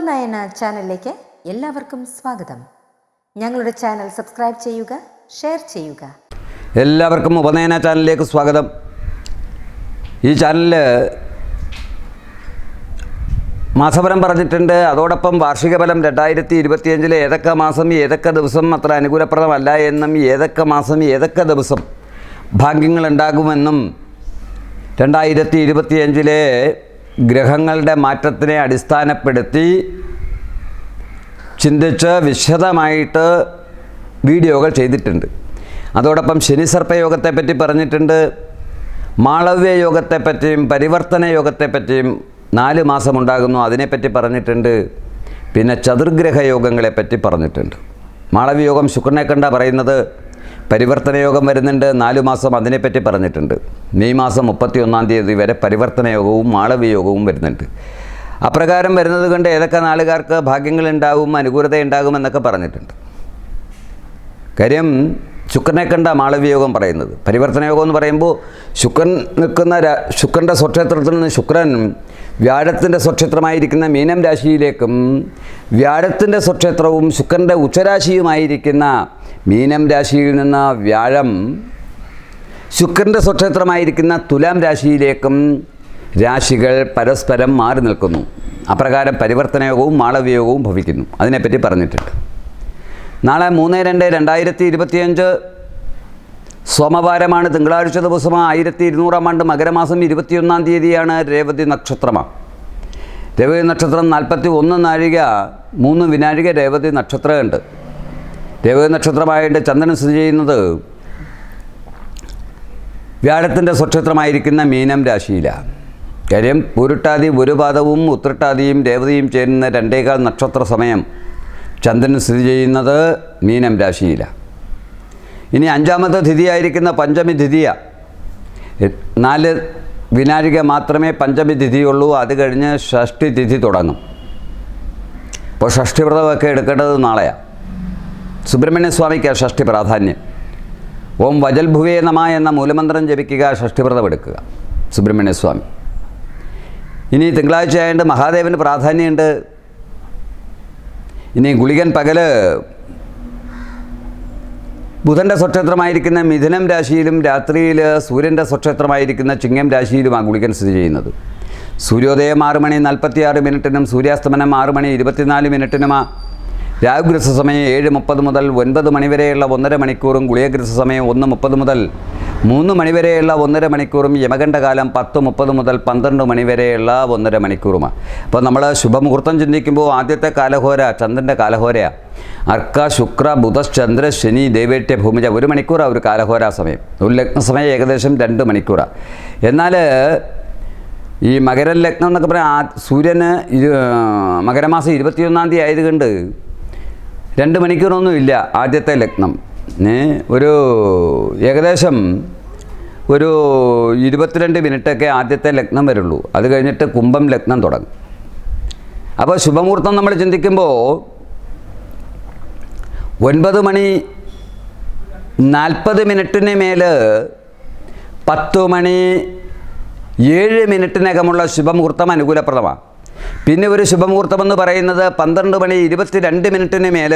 ഉപനയന ചാനലിലേക്ക് എല്ലാവർക്കും സ്വാഗതം. ഞങ്ങളുടെ ചാനൽ സബ്സ്ക്രൈബ് ചെയ്യുക ഷെയർ ചെയ്യുക. എല്ലാവർക്കും ഉപനയന ചാനലിലേക്ക് സ്വാഗതം. ഈ ചാനലിൽ മാസഫലം പറഞ്ഞിട്ടുണ്ട്. അതോടൊപ്പം വാർഷിക ഫലം രണ്ടായിരത്തി ഇരുപത്തിയഞ്ചിലെ ഏതൊക്കെ മാസം ഏതൊക്കെ ദിവസം അത്ര അനുകൂലപ്രദമല്ല എന്നും ഏതൊക്കെ മാസം ഏതൊക്കെ ദിവസം ഭാഗ്യങ്ങൾ ഉണ്ടാകുമെന്നും രണ്ടായിരത്തി ഇരുപത്തിയഞ്ചിലെ ഗ്രഹങ്ങളുടെ മാറ്റത്തിനെ അടിസ്ഥാനപ്പെടുത്തി ചിന്തിച്ച് വിശദമായിട്ട് വീഡിയോകൾ ചെയ്തിട്ടുണ്ട്. അതോടൊപ്പം ശനി സർപ്പയോഗത്തെപ്പറ്റി പറഞ്ഞിട്ടുണ്ട്. മാളവ്യ യോഗത്തെപ്പറ്റിയും പരിവർത്തന യോഗത്തെപ്പറ്റിയും നാല് മാസം ഉണ്ടാകുന്നു. അതിനെപ്പറ്റി പറഞ്ഞിട്ടുണ്ട്. പിന്നെ ചതുർഗ്രഹ യോഗങ്ങളെപ്പറ്റി പറഞ്ഞിട്ടുണ്ട്. മാളവ്യ യോഗം ശുക്രനെ കണ്ട പറയുന്നത്. പരിവർത്തന യോഗം വരുന്നുണ്ട്. നാലു മാസം അതിനെപ്പറ്റി പറഞ്ഞിട്ടുണ്ട്. മെയ് മാസം മുപ്പത്തി ഒന്നാം തീയതി വരെ പരിവർത്തന യോഗവും വരുന്നുണ്ട്. അപ്രകാരം വരുന്നത് കൊണ്ട് ഏതൊക്കെ നാളുകാർക്ക് അനുകൂലത ഉണ്ടാകും എന്നൊക്കെ പറഞ്ഞിട്ടുണ്ട്. കാര്യം ശുക്രനെ കണ്ട മാളവ്യയോഗം പറയുന്നത്. പരിവർത്തന യോഗം എന്ന് പറയുമ്പോൾ ശുക്രൻ നിൽക്കുന്ന ശുക്രന്റെ സ്വക്ഷേത്രത്തിൽ നിന്ന് ശുക്രൻ വ്യാഴത്തിന്റെ സ്വക്ഷേത്രമായിരിക്കുന്ന മീനം രാശിയിലേക്കും വ്യാഴത്തിന്റെ സ്വക്ഷേത്രവും ശുക്രന്റെ ഉച്ചരാശിയുമായിരിക്കുന്ന മീനം രാശിയിൽ നിന്ന് വ്യാഴം ശുക്രന്റെ സ്വക്ഷേത്രമായിരിക്കുന്ന തുലാം രാശിയിലേക്കും രാശികൾ പരസ്പരം മാറി നിൽക്കുന്നു. അപ്രകാരം പരിവർത്തനയോഗവും മാളവിയോഗവും ഭവിക്കുന്നു. അതിനെപ്പറ്റി പറഞ്ഞിട്ടുണ്ട്. നാളെ മൂന്ന് രണ്ട് രണ്ടായിരത്തി ഇരുപത്തിയഞ്ച് സോമവാരമാണ്. തിങ്കളാഴ്ച ദിവസം ആയിരത്തി ഇരുന്നൂറാം ആണ്ട് മകരമാസം ഇരുപത്തിയൊന്നാം തീയതിയാണ് രേവതി നക്ഷത്രമാണ് രേവതി നക്ഷത്രം നാൽപ്പത്തി ഒന്ന് നാഴിക മൂന്ന് വിനാഴിക രേവതി നക്ഷത്രമുണ്ട്. രേവതി നക്ഷത്രമായിട്ട് ചന്ദ്രൻ സ്ഥിതി ചെയ്യുന്നത് വ്യാഴത്തിന്റെ സ്വക്ഷേത്രമായിരിക്കുന്ന മീനം രാശിയിലാണ് കാര്യം പുരുട്ടാതി ഒരു പാദവും ഉത്രട്ടാതിയും രേവതിയും ചേരുന്ന രണ്ടേകാൽ നക്ഷത്ര സമയം ചന്ദ്രൻ സ്ഥിതി ചെയ്യുന്നത് മീനം രാശിയിലാണ് ഇനി അഞ്ചാമത്തെ തിഥിയായിരിക്കുന്ന പഞ്ചമി തിഥിയ. നാല് വിനാഴിക മാത്രമേ പഞ്ചമി തിഥിയുള്ളൂ അത് കഴിഞ്ഞ് ഷഷ്ടി തിഥി തുടങ്ങും. അപ്പോൾ ഷഷ്ടിവ്രതമൊക്കെ എടുക്കേണ്ടത് നാളെയാണ് സുബ്രഹ്മണ്യ സ്വാമിക്കാണ് ഷഷ്ടി പ്രാധാന്യം. ഓം വജൽഭുവേ നമ എന്ന മൂലമന്ത്രം ജപിക്കുക ഷഷ്ടിവ്രതം എടുക്കുക. സുബ്രഹ്മണ്യസ്വാമി ഇനി തിങ്കളാഴ്ച ആയതുകൊണ്ട് മഹാദേവന് പ്രാധാന്യമുണ്ട്. ഇനി ഗുളികൻ പകൽ ബുധന്റെ സ്വക്ഷേത്രമായിരിക്കുന്ന മിഥുനം രാശിയിലും രാത്രിയിൽ സൂര്യന്റെ സ്വക്ഷേത്രമായിരിക്കുന്ന ചിങ്ങം രാശിയിലുമാണ് ഗുളികൻ സ്ഥിതി ചെയ്യുന്നത്. സൂര്യോദയം ആറ് മണി നാൽപ്പത്തിയാറ് മിനിറ്റിനും സൂര്യാസ്തമനം ആറ് മണി ഇരുപത്തിനാല് മിനിറ്റിനുമാണ് രാഹുഗ്രസ സമയം ഏഴ് മുപ്പത് മുതൽ ഒൻപത് മണിവരെയുള്ള ഒന്നര മണിക്കൂറും ഗുളിയഗ്രഹ സമയം ഒന്ന് മുപ്പത് മുതൽ മൂന്ന് മണിവരെയുള്ള ഒന്നര മണിക്കൂറും യമകണ്ഠകാലം പത്ത് മുപ്പത് മുതൽ പന്ത്രണ്ട് മണിവരെയുള്ള ഒന്നര മണിക്കൂറുമാണ്. അപ്പോൾ നമ്മൾ ശുഭമുഹൂർത്തം ചിന്തിക്കുമ്പോൾ ആദ്യത്തെ കാലഹോര ചന്ദ്രന്റെ കാലഹോരയാണ് അർക്ക ശുക്ര ബുധ ചന്ദ്ര ശനി ദൈവേട്യ ഭൂമിജ ഒരു മണിക്കൂറാണ് ഒരു കാലഹോര സമയം. ഒരു ലഗ്ന സമയം ഏകദേശം രണ്ട് മണിക്കൂറാണ് എന്നാൽ ഈ മകര ലഗ്നം എന്നൊക്കെ പറയാൻ ആ സൂര്യന് മകരമാസം ഇരുപത്തിയൊന്നാം തീയതി ആയതുകൊണ്ട് രണ്ട് മണിക്കൂറൊന്നുമില്ല ആദ്യത്തെ ലഗ്നം. ഒരു ഏകദേശം ഒരു ഇരുപത്തിരണ്ട് മിനിറ്റൊക്കെ ആദ്യത്തെ ലഗ്നം വരുള്ളൂ. അത് കഴിഞ്ഞിട്ട് കുംഭം ലഗ്നം തുടങ്ങും. അപ്പോൾ ശുഭമുഹൂർത്തം നമ്മൾ ചിന്തിക്കുമ്പോൾ ഒൻപത് മണി നാൽപ്പത് മിനിറ്റിന് മേൽ പത്ത് മണി ഏഴ് മിനിറ്റിനകമുള്ള ശുഭമുഹൂർത്തം അനുകൂലപ്രദമാണ്. പിന്നെ ഒരു ശുഭമുഹൂർത്തം എന്ന് പറയുന്നത് പന്ത്രണ്ട് മണി ഇരുപത്തി രണ്ട് മിനിറ്റിന് മേൽ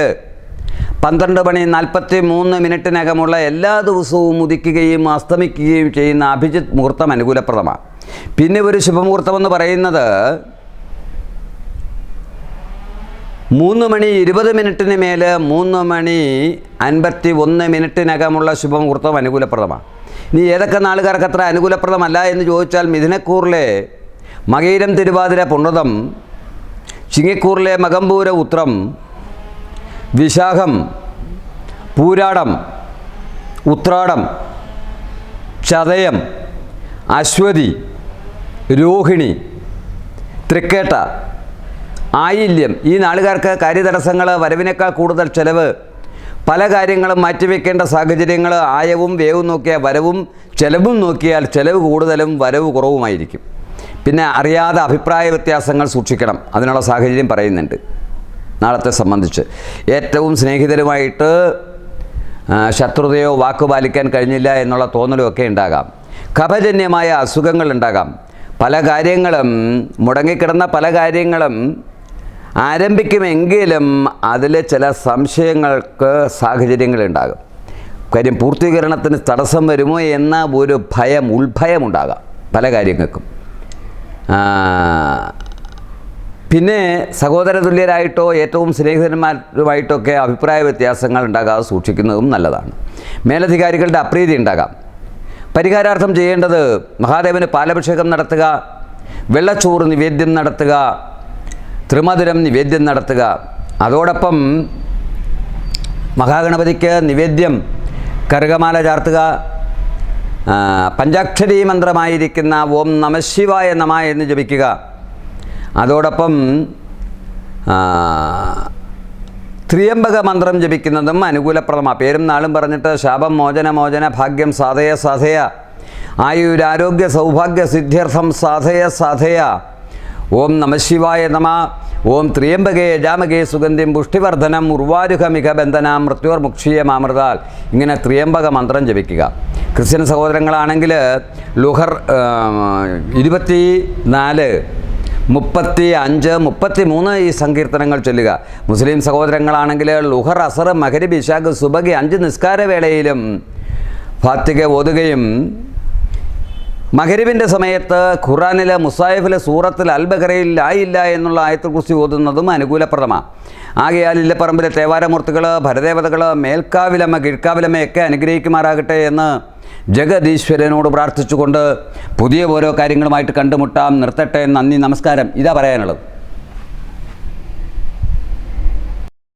പന്ത്രണ്ട് മണി നാൽപ്പത്തി മൂന്ന് മിനിറ്റിനകമുള്ള എല്ലാ ദിവസവും ഉദിക്കുകയും അസ്തമിക്കുകയും ചെയ്യുന്ന അഭിജിത് മുഹൂർത്തം അനുകൂലപ്രദമാണ്. പിന്നെ ഒരു ശുഭമുഹൂർത്തം എന്ന് പറയുന്നത് മൂന്ന് മണി ഇരുപത് മിനിറ്റിന് മേൽ മൂന്ന് മണി അൻപത്തി ഒന്ന് മിനിറ്റിനകമുള്ള ശുഭമുഹൂർത്തം അനുകൂലപ്രദമാണ്. ഇനി ഏതൊക്കെ നാളുകാർക്ക് അത്ര അനുകൂലപ്രദമല്ല എന്ന് ചോദിച്ചാൽ മിഥുനക്കൂറിലെ മകീരം തിരുവാതിര പുണ്ണതം ചിങ്ങിക്കൂറിലെ മകമ്പൂര ഉത്രം വിശാഖം പൂരാടം ഉത്രാടം ചതയം അശ്വതി രോഹിണി തൃക്കേട്ട ആയില്യം. ഈ നാളുകാർക്ക് കാര്യതടസ്സങ്ങൾ വരവിനേക്കാൾ കൂടുതൽ ചെലവ് പല കാര്യങ്ങളും മാറ്റിവെക്കേണ്ട സാഹചര്യങ്ങൾ ആയവും വേവും നോക്കിയാൽ വരവും ചെലവും നോക്കിയാൽ ചെലവ് കൂടുതലും വരവ് കുറവുമായിരിക്കും. പിന്നെ അറിയാതെ അഭിപ്രായ വ്യത്യാസങ്ങൾ സൂക്ഷിക്കണം. അതിനുള്ള സാഹചര്യം പറയുന്നുണ്ട്. നാളത്തെ സംബന്ധിച്ച്. ഏറ്റവും സ്നേഹിതരുമായിട്ട് ശത്രുതയോ വാക്ക് പാലിക്കാൻ കഴിഞ്ഞില്ല എന്നുള്ള തോന്നലും ഒക്കെ ഉണ്ടാകാം. കപജന്യമായ അസുഖങ്ങൾ ഉണ്ടാകാം. പല കാര്യങ്ങളും മുടങ്ങിക്കിടന്ന പല കാര്യങ്ങളും ആരംഭിക്കുമെങ്കിലും അതിൽ ചില സംശയങ്ങൾക്ക് സാഹചര്യങ്ങളുണ്ടാകും കാര്യം പൂർത്തീകരണത്തിന് തടസ്സം വരുമോ എന്ന ഒരു ഭയം ഉൾഭയമുണ്ടാകാം പല കാര്യങ്ങൾക്കും. പിന്നെ സഹോദര തുല്യരായിട്ടോ ഏറ്റവും സ്നേഹിതന്മാരുമായിട്ടൊക്കെ അഭിപ്രായ വ്യത്യാസങ്ങൾ ഉണ്ടാകാതെ സൂക്ഷിക്കുന്നതും നല്ലതാണ്. മേലധികാരികളുടെ അപ്രീതി ഉണ്ടാകാം. പരിഹാരാർത്ഥം ചെയ്യേണ്ടത് മഹാദേവന് പാലഭിഷേകം നടത്തുക വെള്ളച്ചോറ് നിവേദ്യം നടത്തുക ത്രിമധുരം നിവേദ്യം നടത്തുക. അതോടൊപ്പം മഹാഗണപതിക്ക് നിവേദ്യം കറുകമാല ചാർത്തുക പഞ്ചാക്ഷരി മന്ത്രമായിരിക്കുന്ന ഓം നമശിവായ നമ എന്ന് ജപിക്കുക. അതോടൊപ്പം ത്രിയംബക മന്ത്രം ജപിക്കുന്നതും അനുകൂലപ്രദമാണ് പേരും നാളും പറഞ്ഞിട്ട് ശാപം മോചന മോചന ഭാഗ്യം സാധയ സാധയ. ആയുരാരോഗ്യ സൗഭാഗ്യ സിദ്ധ്യർത്ഥം സാധയ സാധയ. ഓം നമശിവായ നമ. ഓം ത്രിയംബകേ രാമകേ സുഗന്ധിം പുഷ്ടിവർദ്ധനം ഉർവാരുഹമിക ബന്ധന മാമൃതാൽ. ഇങ്ങനെ ത്രിയംബക മന്ത്രം ജപിക്കുക. ക്രിസ്ത്യൻ സഹോദരങ്ങളാണെങ്കിൽ ലുഹർ ഇരുപത്തി നാല് മുപ്പത്തി അഞ്ച് മുപ്പത്തി മൂന്ന് ഈ സങ്കീർത്തനങ്ങൾ ചൊല്ലുക. മുസ്ലിം സഹോദരങ്ങളാണെങ്കിൽ ലുഹർ അസർ മഹരി ബിശാഖ് സുബകി അഞ്ച് നിസ്കാരവേളയിലും ഫാത്തിക ഓതുകയും മകരിബിന്റെ സമയത്ത് ഖുറാനിലെ മുസായിഫിലെ സൂറത്തിൽ അൽ ബഹറയിൽ ആയില്ല എന്നുള്ള ആയത്തെക്കുറിച്ച് ഓതുന്നതും അനുകൂലപ്രദമാണ് ആകയാൽ ഇല്ലപ്പറമ്പിലെ തേവാരമൂർത്തികൾ ഭരദേവതകൾ മേൽക്കാവിലമ്മ കിഴ്ക്കാവിലമ്മയൊക്കെ അനുഗ്രഹിക്കുമാറാകട്ടെ എന്ന് ജഗദീശ്വരനോട് പ്രാർത്ഥിച്ചുകൊണ്ട് പുതിയ ഓരോ കാര്യങ്ങളുമായിട്ട് കണ്ടുമുട്ടാം. നിർത്തട്ടെ. നന്ദി നമസ്കാരം. ഇതാ പറയാനുള്ളത്.